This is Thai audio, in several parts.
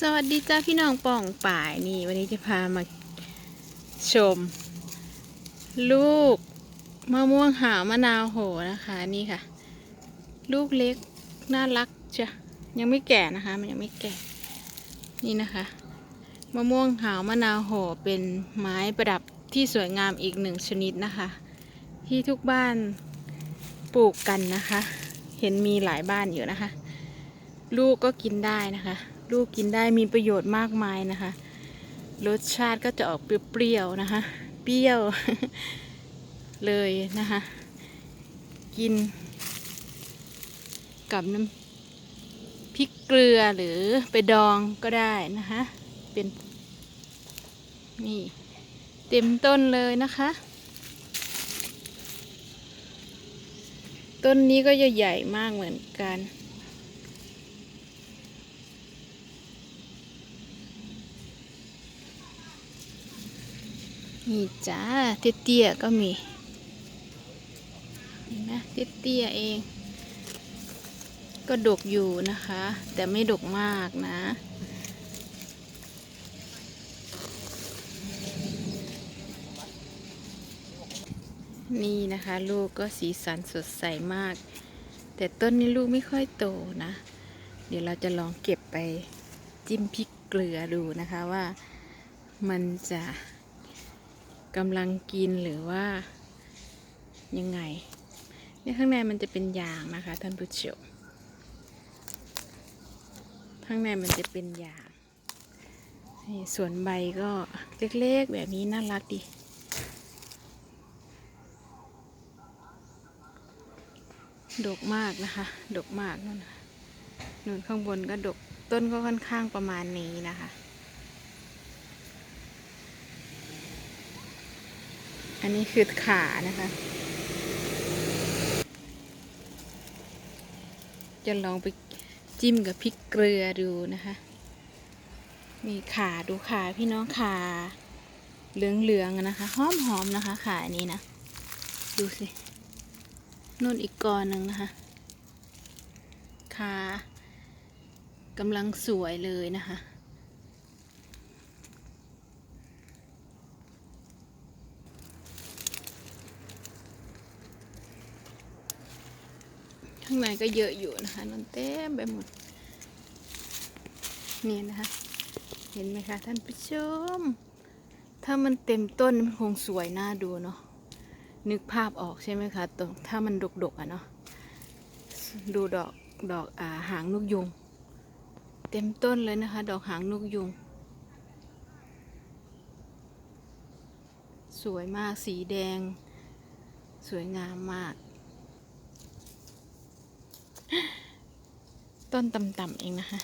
สวัสดีจ้าพี่น้องป่องป่ายนี่ วันนี้จะพามาชม ลูกมะม่วงหาวมะนาวโหนะคะนี่ค่ะ ลูกเล็กน่ารักจ้ะยังไม่แก่นะคะ มันยังไม่แก่ นี่นะคะมะม่วงหาวมะนาวโหเป็นไม้ประดับที่สวยงามอีกหนึ่งชนิดนะคะ ที่ทุกบ้านปลูกกันนะคะ เห็นมีหลายบ้านอยู่นะคะ ลูกก็กินได้นะคะ ลูกกินได้มีประโยชน์มากมายนะคะ รสชาติก็จะออกเปรี้ยวๆนะคะ เปรี้ยวเลยนะคะ กิน กับน้ำพริกเกลือหรือไปดองก็ได้นะคะ เป็นนี่เต็มต้นเลยนะคะ ต้นนี้ก็จะใหญ่มากเหมือนกัน นี่จ้าเตี้ยๆก็มีเห็นไหมเตี้ยๆเอง ก็ดกอยู่นะคะ แต่ไม่ดกมากนะนี่นะคะ ลูกก็สีสันสดใสมาก แต่ต้นนี้ลูกไม่ค่อยโตนะ เดี๋ยวเราจะลองเก็บไปจิ้มพริกเกลือดูนะคะว่ามันจะ กำลังกินหรือว่ายังไงเนี่ยข้างในมันจะเป็นยางนะคะท่านผู้ชมข้างในมันจะเป็นยางนี่ส่วนใบก็เล็กๆแบบนี้น่ารักดีดกมากนะคะ ดกมากนู่นน่ะนู่นข้างบนก็ดกต้นก็ค่อนข้างประมาณนี้นะคะ อันนี้คือขานะคะ จะลองไปจิ้มกับพริกเกลือดูนะคะ มีขาดูขาพี่น้องขาเหลืองๆอะนะคะหอมๆนะคะขาอันนี้นะ ดูสินู่นอีกกอนหนึ่งนะคะขากำลังสวยเลยนะคะ ข้างในก็เยอะอยู่นะคะนนเต็มไปหมด นี่นะคะ เห็นไหมคะท่านผู้ชม ถ้ามันเต็มต้นมันคงสวยน่าดูเนาะ นึกภาพออกใช่ไหมคะตรงถ้ามันดกๆอะเนาะ ดูดอกดอกอาหางนกยุง เต็มต้นเลยนะคะ ดอกหางนกยุง สวยมากสีแดง สวยงามมาก ต้นต่ำๆเองนะคะ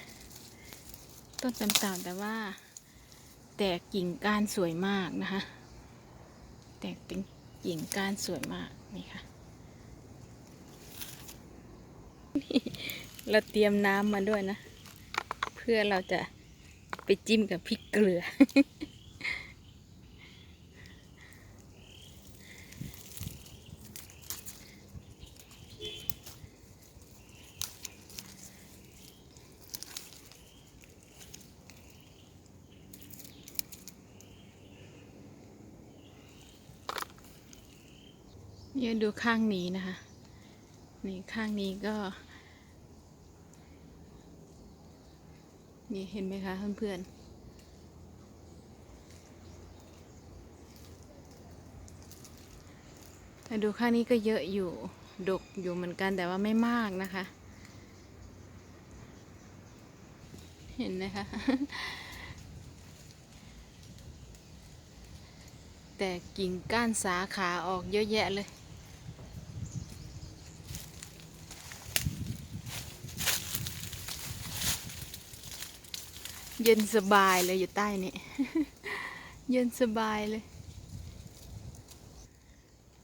ต้นต่ำๆแต่ว่า แตกกิ่งก้านสวยมากนะคะ แตกเป็นกิ่งก้านสวยมากนี่ค่ะเราเตรียมน้ำมาด้วยนะ เพื่อเราจะไปจิ้มกับพริกเกลือ เนี่ยดูข้างนี้นะคะ นี่ข้างนี้ก็ นี่เห็นไหมคะเพื่อนๆแต่ดูข้างนี้ก็เยอะอยู่ ดกอยู่เหมือนกันแต่ว่าไม่มากนะคะ เห็นไหมคะ แต่กิ่งก้านสาขาออกเยอะแยะเลย เย็นสบายเลยอยู่ใต้นี่ เย็นสบายเลย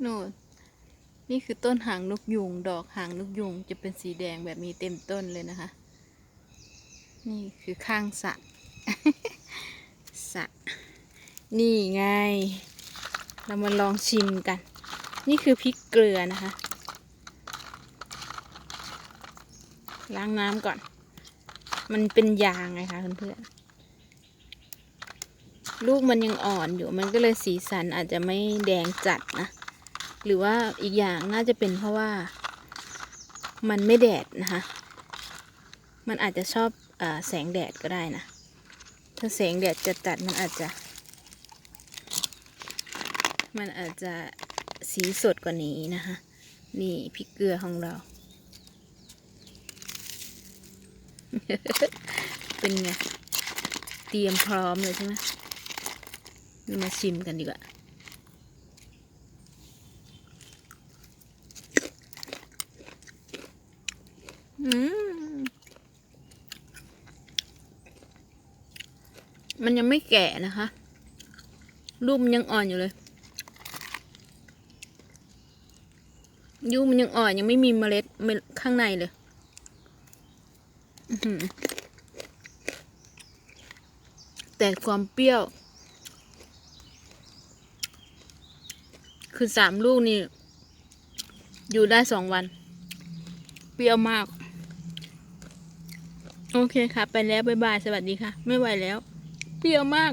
โน่น นี่คือต้นหางนกยุง ดอกหางนกยุง จะเป็นสีแดงแบบนี้เต็มต้นเลยนะคะ นี่คือข้างสระสระนี่ไง เรามาลองชิมกัน นี่คือพริกเกลือนะคะ ล้างน้ำก่อน มันเป็นยางไงคะเพื่อนๆลูกมันยังอ่อนอยู่มันก็เลยสีสันอาจจะไม่แดงจัดนะ หรือว่าอีกอย่างน่าจะเป็นเพราะว่า มันไม่แดดนะคะ มันอาจจะชอบอแสงแดดก็ได้นะ ถ้าแสงแดดจะจัดมันอาจจะ มันอาจจะสีสดกว่านี้นะคะ นี่พริกเกลือของเรา เป็นไง เตรียมพร้อมเลยใช่ไหมมาชิมกันดีกว่า อืม มันยังไม่แก่นะคะลูกมันยังอ่อนอยู่เลยยูมันยังอ่อนยังไม่มีเมล็ดข้างในเลย แต่ความเปรี้ยว คือสามลูกนี่ อยู่ได้สองวัน เปรี้ยวมาก โอเคค่ะ ไปแล้ว บ๊ายบาย สวัสดีค่ะ ไม่ไหวแล้ว เปรี้ยวมาก